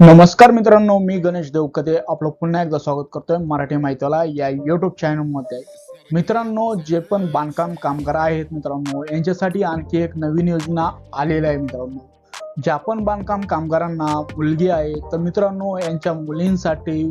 नमस्कार मित्रांनो मी गणेश देवकते. आपलं पुन्हा एकदा स्वागत करतोय मराठी माहितीला या युट्यूब चॅनलमध्ये मित्रांनो जे पण बांधकाम कामगार आहेत मित्रांनो यांच्यासाठी आणखी एक नवीन योजना आलेली आहे मित्रांनो. ज्या पण बांधकाम कामगारांना मुलगी आहे तर मित्रांनो यांच्या मुलींसाठी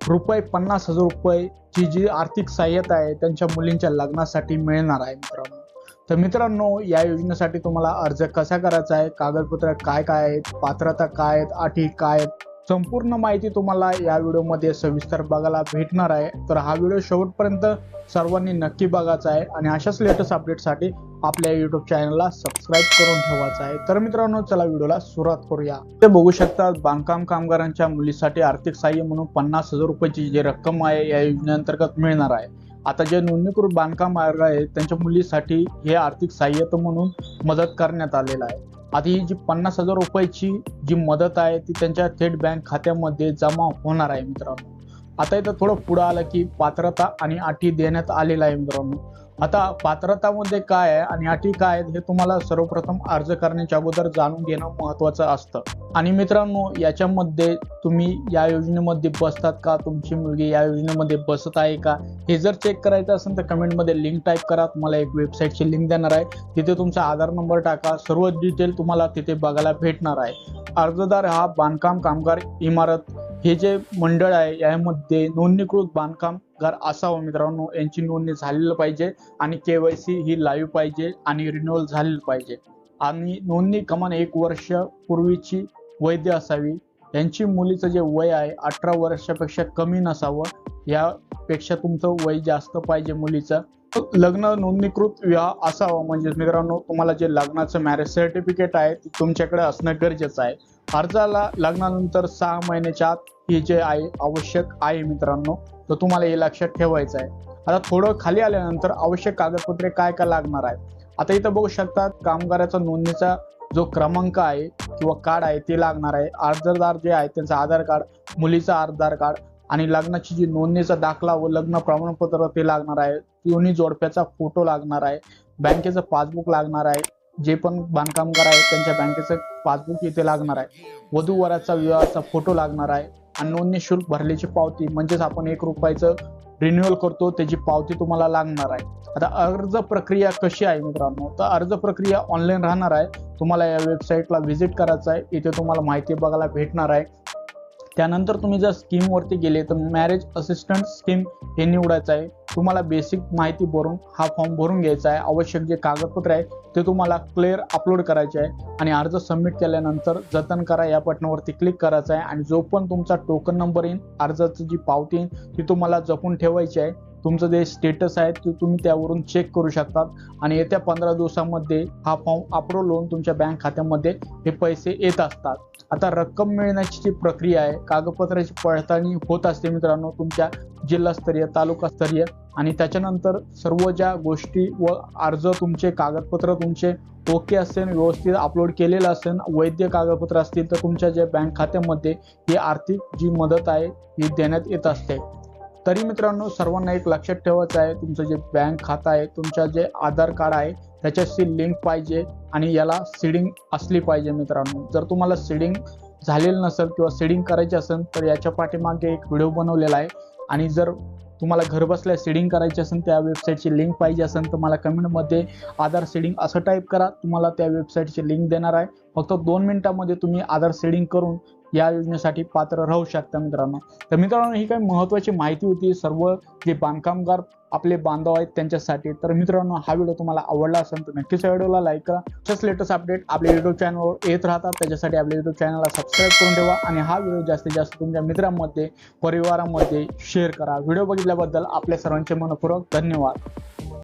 रुपये पन्नास हजार रुपये जी जी आर्थिक सहाय्यता आहे त्यांच्या मुलींच्या लग्नासाठी मिळणार आहे मित्रांनो. तर मित्रांनो या योजनेसाठी तुम्हाला अर्ज कसा करायचा आहे कागदपत्र काय काय आहेत पात्रता काय आहेत अटी काय आहेत संपूर्ण माहिती तुम्हाला या व्हिडिओमध्ये सविस्तर बघायला भेटणार आहे. तर हा व्हिडिओ शेवटपर्यंत सर्वांनी नक्की बघायचा आहे आणि अशाच लेटेस्ट अपडेटसाठी आपल्या युट्यूब चॅनलला सबस्क्राईब करून ठेवायचं आहे. तर मित्रांनो चला व्हिडिओला सुरुवात करूया. ते बघू शकता बांधकाम कामगारांच्या मुलीसाठी आर्थिक सहाय्य म्हणून पन्नास हजार रुपयाची जी रक्कम आहे या योजनेअंतर्गत मिळणार आहे. आता जे नोंदणीकृत बांधकाम मार्ग आहेत त्यांच्या मुलीसाठी हे आर्थिक सहाय्यता म्हणून मदत करण्यात आलेलं आहे. आता ही जी पन्नास हजार रुपयाची जी मदत आहे ती त्यांच्या थेट बँक खात्यामध्ये जमा होणार आहे मित्रांनो. आता इथं थोडं पुढं आलं की पात्रता आणि अटी देण्यात आलेला आहे मित्रांनो. आता पात्रतामध्ये काय आहे आणि अटी काय आहेत हे तुम्हाला सर्वप्रथम अर्ज करण्याच्या अगोदर जाणून घेणं महत्वाचं असतं. आणि मित्रांनो याच्यामध्ये तुम्ही या योजनेमध्ये बसतात का? तुमची मुलगी या योजनेमध्ये बसत आहे का? हे जर चेक करायचं असेल तर कमेंटमध्ये लिंक टाईप करा. तुम्हाला एक वेबसाईटची लिंक देणार आहे. तिथे तुमचा आधार नंबर टाका. सर्व डिटेल तुम्हाला तिथे बघायला भेटणार आहे. अर्जदार हा बांधकाम कामगार इमारत हे जे मंडळ आहे यामध्ये नोंदणीकृत बांधकामगार असावं मित्रांनो. यांची नोंदणी झालेलं पाहिजे आणि केवायसी ही लाईव्ह पाहिजे आणि रिन्युअल झालेलं पाहिजे. आणि नोंदणी कमान एक वर्ष पूर्वीची वैध असावी. यांची मुलीचं जे वय आहे अठरा वर्षापेक्षा कमी नसावं. यापेक्षा तुमचं वय जास्त पाहिजे मुलीचं. लग्न नोंदणीकृत विवाह असावा. म्हणजे मित्रांनो तुम्हाला जे लग्नाचं मॅरेज सर्टिफिकेट आहे ते तुमच्याकडे असणं गरजेचं आहे. अर्जाला लग्नानंतर सहा महिन्याच्या आत हे जे आहे आवश्यक आहे मित्रांनो तर तुम्हाला हे लक्षात ठेवायचं आहे. आता थोडं खाली आल्यानंतर आवश्यक कागदपत्रे काय काय लागणार आहे आता इथं बघू शकता कामगाराचा नोंदणीचा जो क्रमांक आहे किंवा कार्ड आहे ते लागणार आहे. अर्जदार जे आहे त्यांचं आधार कार्ड मुलीचं आधार कार्ड आणि लग्नाची जी नोंदणीचा दाखला व लग्न प्रमाणपत्र ते लागणार आहे दोन्ही जोडप्याचा फोटो लागणार आहे बँकेचं पासबुक लागणार आहे जे पण बांधकामगार आहेत त्यांच्या बँकेचं पासबुक इथे लागणार आहे. वधू वराचा विवाहाचा फोटो लागणार आहे आणि नोंदणी शुल्क भरल्याची पावती म्हणजेच आपण एक रुपयाचं रिन्युअल करतो त्याची पावती तुम्हाला लागणार आहे. आता अर्ज प्रक्रिया कशी आहे मित्रांनो? तर अर्ज प्रक्रिया ऑनलाईन राहणार आहे. तुम्हाला या वेबसाईटला व्हिजिट करायचं आहे. इथे तुम्हाला माहिती बघायला भेटणार आहे. त्यानंतर तुम्ही जर स्कीमवरती गेले तर मॅरेज असिस्टंट स्कीम हे निवडायचं आहे. तुम्हाला बेसिक माहिती भरून हा फॉर्म भरून घ्यायचा आहे. आवश्यक जे कागदपत्र आहे ते तुम्हाला क्लिअर अपलोड करायचे आहे. आणि अर्ज सबमिट केल्यानंतर जतन करा या बटनावरती क्लिक करायचं आहे. आणि जो पण तुमचा टोकन नंबर येईल अर्जाची जी पावती येईल ती तुम्हाला जपून ठेवायची आहे. तुमचं जे स्टेटस आहे ते तुम्ही त्यावरून चेक करू शकतात. आणि येत्या पंधरा दिवसामध्ये हा फॉर्म अप्रूव्ह होऊन तुमच्या बँक खात्यामध्ये हे पैसे येत असतात. आता रक्कम मिळण्याची जी प्रक्रिया आहे कागदपत्राची पडताळणी होत असते मित्रांनो तुमच्या जिल्हास्तरीय तालुकास्तरीय. आणि त्याच्यानंतर सर्व ज्या गोष्टी व अर्ज तुमचे कागदपत्र तुमचे ओके असेल व्यवस्थित अपलोड केलेलं असेल वैद्य कागदपत्र असतील तर तुमच्या ज्या बँक खात्यामध्ये ही आर्थिक जी मदत आहे ही देण्यात येत असते. तरी मित्रांनो सर्वांना एक लक्षात ठेवायचं आहे तुमचं जे बँक खातं आहे तुमच्या जे आधार कार्ड आहे त्याच्याशी लिंक पाहिजे आणि याला सीडिंग असली पाहिजे मित्रांनो. जर तुम्हाला सीडिंग झालेलं नसेल किंवा सीडिंग करायची असेल तर याच्या पाठीमागे एक व्हिडिओ बनवलेला आहे. आणि जर तुम्हाला घरबसल्या सीडिंग करायची असेल त्या वेबसाईटची लिंक पाहिजे असेल तर मला कमेंटमध्ये आधार सीडिंग असं टाईप करा. तुम्हाला त्या वेबसाईटची लिंक देणार आहे. फक्त दोन मिनिटामध्ये तुम्ही आधार सीडिंग करून या योजनेसाठी पात्र राहू शकता मित्रांनो. तर मित्रांनो ही काही महत्त्वाची माहिती होती. सर्व जे बांधकामगार आपले बांधव आहेत त्यांच्यासाठी. तर मित्रांनो हा व्हिडिओ तुम्हाला आवडला असेल तर नक्कीच या व्हिडिओला लाईक करा. तसंच लेटेस्ट अपडेट आपल्या युट्यूब चॅनलवर येत राहतात. त्याच्यासाठी आपल्या युट्यूब चॅनलला सबस्क्राईब करून ठेवा. आणि हा व्हिडिओ जास्तीत जास्त तुमच्या मित्रांमध्ये परिवारामध्ये शेअर करा. व्हिडिओ ऐकल्याबद्दल आपल्या सर्वांचे मनपूर्वक धन्यवाद.